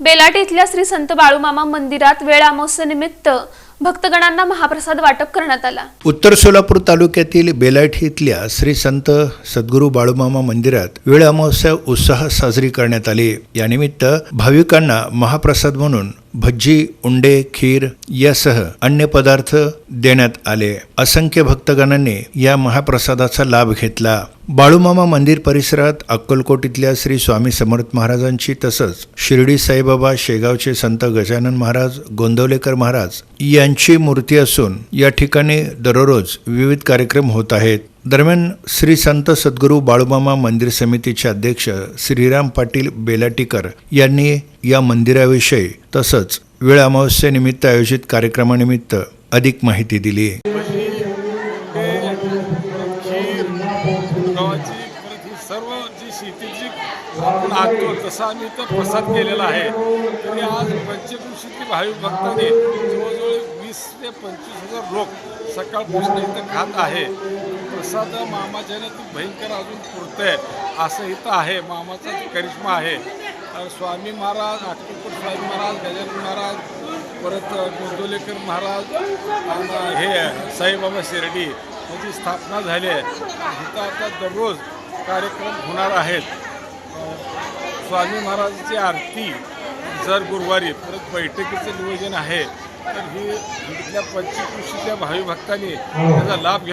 बेलाट इथल्या श्री संत बाळूमामा मंदिरात वेळ अमावस्येनिमित्त भक्तगणांना महाप्रसाद वाटप करण्यात आला. उत्तर सोलापूर तालुक्यातील बेलाट इथल्या श्री संत सद्गुरू बाळूमामा मंदिरात वेळ अमावस्या उत्साहात साजरी करण्यात आली. यानिमित्त भाविकांना महाप्रसाद म्हणून भज्जी उंडे खीर यासह अन्य पदार्थ देण्यात आले. असंख्य भक्तगणांनी या महाप्रसादाचा लाभ घेतला. बाळूमामा मंदिर परिसरात अक्कलकोट इथल्या श्री स्वामी समर्थ महाराजांची तसंच शिर्डी साईबाबा शेगावचे संत गजानन महाराज गोंदवलेकर महाराज यांची मूर्ती असून या ठिकाणी दररोज विविध कार्यक्रम होत आहेत. दरम्यान श्री संत सद्गुरू बाळूमामा मंदिर समितीचे अध्यक्ष श्रीराम पाटील बेलाटीकर यांनी या मंदिराविषयी तसंच वेळ अमावस्येनिमित्त आयोजित कार्यक्रमानिमित्त अधिक माहिती दिली. सर्व जी शेतीची आपण आणतो तसा आम्ही इथं प्रसाद केलेला आहे. तरी आज पंचकृषीतील भाविक भक्तांनी जवळजवळ वीस ते पंचवीस हजार लोक सकाळपासून इथं खात आहे. प्रसाद मामाच्याने ती भयंकर अजून पुरतंय असं इथं आहे. मामाचा जो करिश्मा आहे स्वामी महाराज अक्कलकोट स्वामी महाराज गजानन महाराज परत गोंदोलेकर महाराज हे साईबाबा शिर्डी याची स्थापना झाली आहे. इथं आता दररोज कार्यक्रम होणार आहेत. स्वामी महाराजांची आरती जर गुरुवारी परत बैठकीचं नियोजन आहे तर ही इथल्या पंचकृषीच्या भावी भक्तांनी त्याचा लाभ